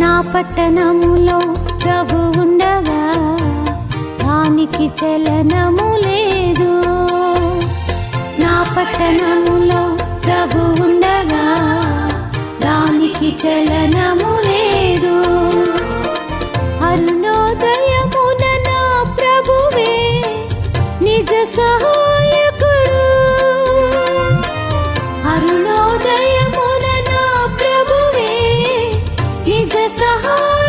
నా పట్టణములో ప్రభు ఉండగా దానికి చలనము లేదు. నా పట్టణములో ప్రభు ఉండగా దానికి చలనము లేదు. అరుణోదయమున నా ప్రభువే నిజ సహాయకుడు. అరుణోదయ నా ప్రభువే నిజ సహాయ